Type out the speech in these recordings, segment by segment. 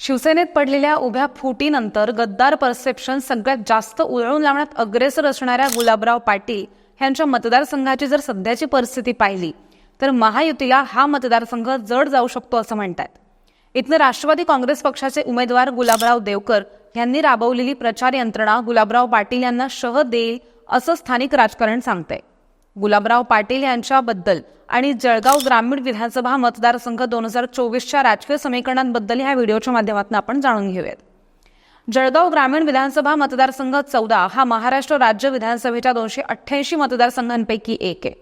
शिवसेनेत पडलेल्या उभ्या फुटीनंतर गद्दार परसेप्शन सगळ्यात जास्त उधळून लावण्यात अग्रेसर असणाऱ्या गुलाबराव पाटील यांच्या मतदारसंघाची जर सध्याची परिस्थिती पाहिली तर महायुतीला हा मतदारसंघ जड जाऊ शकतो असं म्हणतात. इथनं राष्ट्रवादी काँग्रेस पक्षाचे उमेदवार गुलाबराव देवकर यांनी राबवलेली प्रचार यंत्रणा गुलाबराव पाटील यांना शह देईल असं स्थानिक राजकारण सांगतंय. गुलाबराव पाटील यांच्याबद्दल आणि जळगाव ग्रामीण विधानसभा मतदारसंघ दोन हजार चोवीसच्या राजकीय समीकरणांबद्दल ह्या व्हिडिओच्या माध्यमातून आपण जाणून घेऊयात. जळगाव ग्रामीण विधानसभा मतदारसंघ चौदा हा महाराष्ट्र राज्य विधानसभेच्या दोनशे अठ्ठ्याऐंशी मतदारसंघांपैकी एक आहे.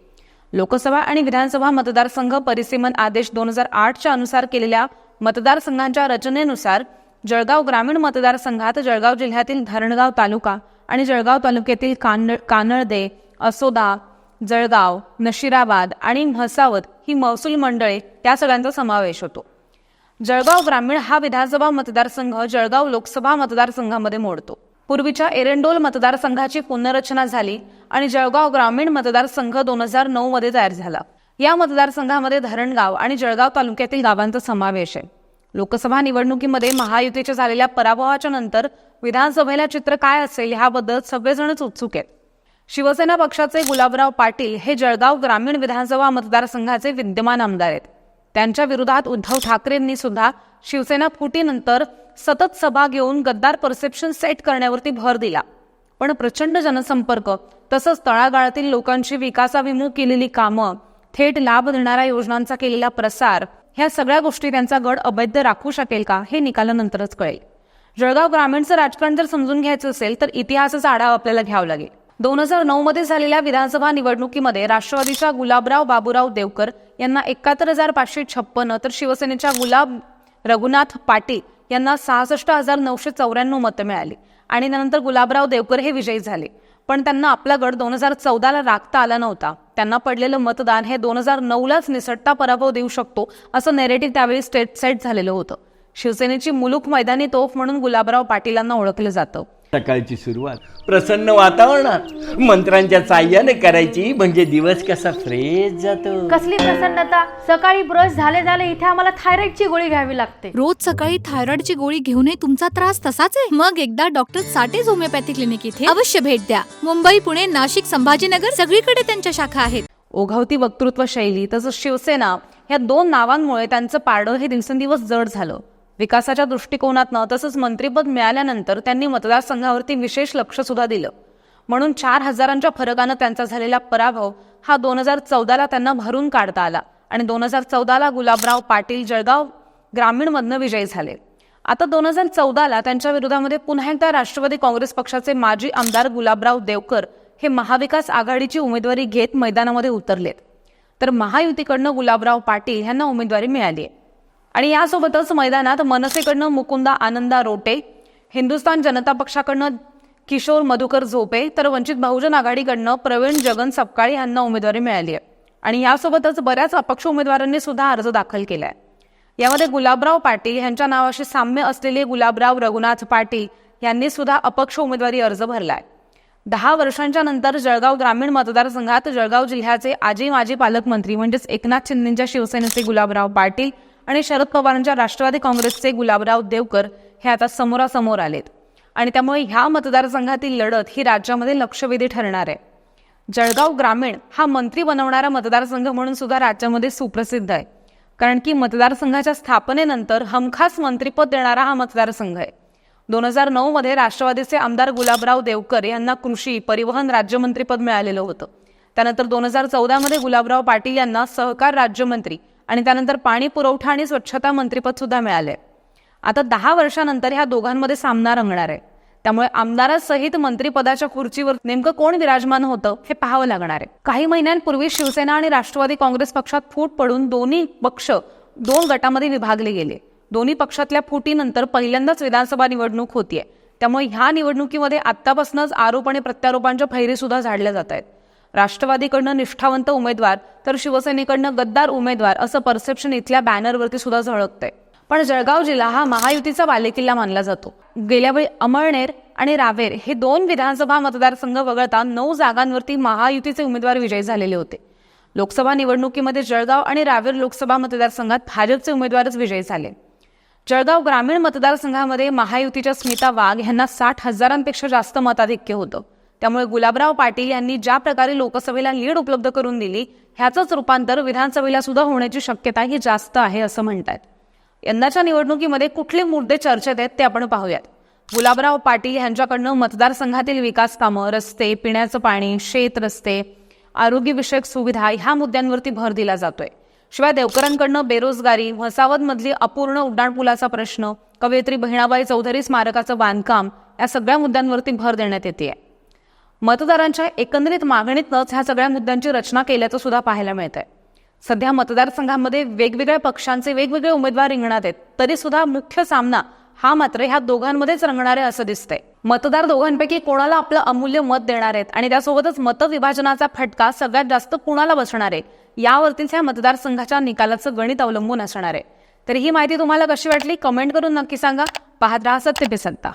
लोकसभा आणि विधानसभा मतदारसंघ परिसीमन आदेश दोन हजार आठच्या अनुसार केलेल्या मतदारसंघांच्या रचनेनुसार जळगाव ग्रामीण मतदारसंघात जळगाव जिल्ह्यातील धरणगाव तालुका आणि जळगाव तालुक्यातील कान कानळदे असोदा जळगाव नशिराबाद आणि म्हसावत ही महसूल मंडळे त्या सगळ्यांचा समावेश होतो. जळगाव ग्रामीण हा विधानसभा मतदारसंघ जळगाव लोकसभा मतदारसंघामध्ये मोडतो. पूर्वीच्या एरंडोल मतदारसंघाची पुनर्रचना झाली आणि जळगाव ग्रामीण मतदारसंघ दोन हजार नऊ मध्ये तयार झाला. या मतदारसंघामध्ये धरणगाव आणि जळगाव तालुक्यातील गावांचा समावेश आहे. लोकसभा निवडणुकीमध्ये महायुतीच्या झालेल्या पराभवाच्या नंतर विधानसभेला चित्र काय असेल ह्याबद्दल सगळेजणच उत्सुक आहेत. शिवसेना पक्षाचे गुलाबराव पाटील हे जळगाव ग्रामीण विधानसभा मतदारसंघाचे विद्यमान आमदार आहेत. त्यांच्या विरोधात उद्धव ठाकरेंनी सुद्धा शिवसेना फुटीनंतर सतत सभा घेऊन गद्दार परसेप्शन सेट करण्यावरती भर दिला. पण प्रचंड जनसंपर्क तसंच तळागाळातील लोकांची विकासाभिमुख केलेली कामं थेट लाभ देणाऱ्या योजनांचा केलेला प्रसार ह्या सगळ्या गोष्टी त्यांचा गड अवैध राखू शकेल का हे निकालानंतरच कळेल. जळगाव ग्रामीणचं राजकारण जर समजून घ्यायचं असेल तर इतिहासाचा आढावा आपल्याला घ्यावा लागेल. दोन हजार नऊ मध्ये झालेल्या विधानसभा निवडणुकीमध्ये राष्ट्रवादीच्या गुलाबराव बाबूराव देवकर यांना एकाहत्तर हजार पाचशे छप्पन्न तर शिवसेनेच्या गुलाब रघुनाथ पाटील यांना सहासष्ट हजार नऊशे चौऱ्याण्णव मतं मिळाली आणि त्यानंतर गुलाबराव देवकर हे विजयी झाले. पण त्यांना आपला गड दोन हजार चौदाला राखता आला नव्हता. त्यांना पडलेलं मतदान हे दोन हजार नऊलाच निसटता पराभव देऊ शकतो असं नेरेटिव्ह त्यावेळी स्टेट सेट झालेलं होतं. शिवसेनेची मुलूक मैदानी तोफ म्हणून गुलाबराव पाटीलांना ओळखलं जातं. सकाळची सुरुवात. प्रसन्न वातावरणात. मंत्रांच्या साह्याने करायची म्हणजे दिवस कसा फ्रेश जातो. कसली प्रसन्नता? सकाळी ब्रश झाले झाले इथे आम्हाला थायरॉइडची गोळी घ्यावी लागते. रोज सकाळी थायरॉइडची गोळी घेऊनही तुमचा त्रास तसाच आहे? मग एकदा डॉक्टर साठेज होमिओपॅथी क्लिनिक इथे अवश्य भेट द्या. मुंबई पुणे नाशिक संभाजीनगर सगळीकडे त्यांच्या शाखा आहेत. ओघवती वक्तृत्व शैली तसंच शिवसेना या दोन नावांमुळे त्यांचं पारडं हे दिवसेंदिवस जड झालं. विकासाच्या दृष्टिकोनातनं तसंच मंत्रीपद मिळाल्यानंतर त्यांनी मतदारसंघावरती विशेष लक्ष सुद्धा दिलं. म्हणून चार हजारांच्या फरकानं त्यांचा झालेला पराभव हा दोन हजार चौदाला त्यांना भरून काढता आला आणि दोन हजार चौदाला गुलाबराव पाटील जळगाव ग्रामीणमधनं विजयी झाले. आता दोन हजार चौदाला त्यांच्या विरोधामध्ये पुन्हा एकदा राष्ट्रवादी काँग्रेस पक्षाचे माजी आमदार गुलाबराव देवकर हे महाविकास आघाडीची उमेदवारी घेत मैदानामध्ये उतरलेत. तर महायुतीकडनं गुलाबराव पाटील यांना उमेदवारी मिळाली आहे आणि यासोबतच मैदानात मनसेकडनं मुकुंदा आनंदा रोटे हिंदुस्थान जनता पक्षाकडनं किशोर मधुकर झोपे तर वंचित बहुजन आघाडीकडनं प्रवीण जगन सपकाळे यांना उमेदवारी मिळाली आहे. आणि यासोबतच बऱ्याच अपक्ष उमेदवारांनी सुद्धा अर्ज दाखल केलाय. यामध्ये गुलाबराव पाटील यांच्या नावाशी साम्य असलेले गुलाबराव रघुनाथ पाटील यांनी सुद्धा अपक्ष उमेदवारी अर्ज भरलाय. दहा वर्षांच्या नंतर जळगाव ग्रामीण मतदारसंघात जळगाव जिल्ह्याचे आजी माजी पालकमंत्री म्हणजेच एकनाथ शिंदेच्या शिवसेनेचे गुलाबराव पाटील आणि शरद पवारांच्या राष्ट्रवादी काँग्रेसचे गुलाबराव देवकर हे आता समोरासमोर आलेत. आणि त्यामुळे ह्या मतदारसंघातील लढत ही राज्यामध्ये लक्षवेधी ठरणार आहे. जळगाव ग्रामीण हा मंत्री बनवणारा मतदारसंघ म्हणून सुद्धा राज्यामध्ये सुप्रसिद्ध आहे. कारण की मतदारसंघाच्या स्थापनेनंतर हमखास मंत्रीपद देणारा हा मतदारसंघ आहे. दोन हजार नऊ मध्ये राष्ट्रवादीचे आमदार गुलाबराव देवकर यांना कृषी परिवहन राज्यमंत्रीपद मिळालेलं होतं. त्यानंतर दोन हजार चौदामध्ये गुलाबराव पाटील यांना सहकार राज्यमंत्री आणि त्यानंतर पाणी पुरवठा आणि स्वच्छता मंत्रीपद सुद्धा मिळाले. आता दहा वर्षानंतर ह्या दोघांमध्ये सामना रंगणार आहे. त्यामुळे आमदारासहित मंत्रिपदाच्या खुर्चीवर नेमकं कोण विराजमान होतं हे पाहावं लागणार आहे. काही महिन्यांपूर्वी शिवसेना आणि राष्ट्रवादी काँग्रेस पक्षात फूट पडून दोन्ही पक्ष दोन गटामध्ये विभागले गेले. दोन्ही पक्षातल्या फुटीनंतर पहिल्यांदाच विधानसभा निवडणूक होतीये. त्यामुळे ह्या निवडणुकीमध्ये आत्तापासूनच आरोप आणि प्रत्यारोपांच्या फैरी सुद्धा झाडल्या जात आहेत राष्ट्रवादीकडनं निष्ठावंत उमेदवार तर शिवसेनेकडनं गद्दार उमेदवार असं परसेप्शन इथल्या बॅनरवरती सुद्धा झळकतंय. पण जळगाव जिल्हा हा महायुतीचा बालेकिल्ला मानला जातो. गेल्यावेळी अमळनेर आणि रावेर हे दोन विधानसभा मतदारसंघ वगळता नऊ जागांवरती महायुतीचे उमेदवार विजयी झालेले होते. लोकसभा निवडणुकीमध्ये जळगाव आणि रावेर लोकसभा मतदारसंघात भाजपचे उमेदवारच विजयी झाले. जळगाव ग्रामीण मतदारसंघामध्ये महायुतीच्या स्मिता वाघ यांना साठ हजारांपेक्षा जास्त मताधिक्य होतं. त्यामुळे गुलाबराव पाटील यांनी ज्या प्रकारे लोकसभेला लीड उपलब्ध करून दिली ह्याचंच रूपांतर विधानसभेला सुद्धा होण्याची शक्यता ही जास्त आहे असं म्हणतात यंदाच्या निवडणुकीमध्ये कुठले मुद्दे चर्चेत आहेत ते आपण पाहूयात. गुलाबराव पाटील यांच्याकडनं मतदारसंघातील विकास कामं रस्ते पिण्याचं पाणी शेत रस्ते आरोग्यविषयक सुविधा ह्या मुद्द्यांवरती भर दिला जातोय. शिवाय देवकरांकडनं बेरोजगारी मधली अपूर्ण उड्डाणपुलाचा प्रश्न कवयित्री बहिणाबाई चौधरी स्मारकाचं बांधकाम या सगळ्या मुद्द्यांवरती भर देण्यात येते मतदारांच्या एकंदरीत मागणीतनंच ह्या सगळ्या मुद्द्यांची रचना केल्याचं सुद्धा पाहायला मिळतंय. सध्या मतदारसंघामध्ये वेगवेगळ्या पक्षांचे वेगवेगळे उमेदवार रिंगणात आहेत. तरी सुद्धा मुख्य सामना हा मात्र ह्या दोघांमध्येच रंगणार आहे असं दिसतंय. मतदार दोघांपैकी कोणाला आपलं अमूल्य मत देणार आहेत आणि त्यासोबतच मतविभाजनाचा फटका सगळ्यात जास्त कुणाला बसणार आहे यावरतीच ह्या मतदारसंघाच्या निकालाचं गणित अवलंबून असणार आहे. तर ही माहिती तुम्हाला कशी वाटली? कमेंट करून नक्की सांगा. पाहत राहा सत्य पे सत्ता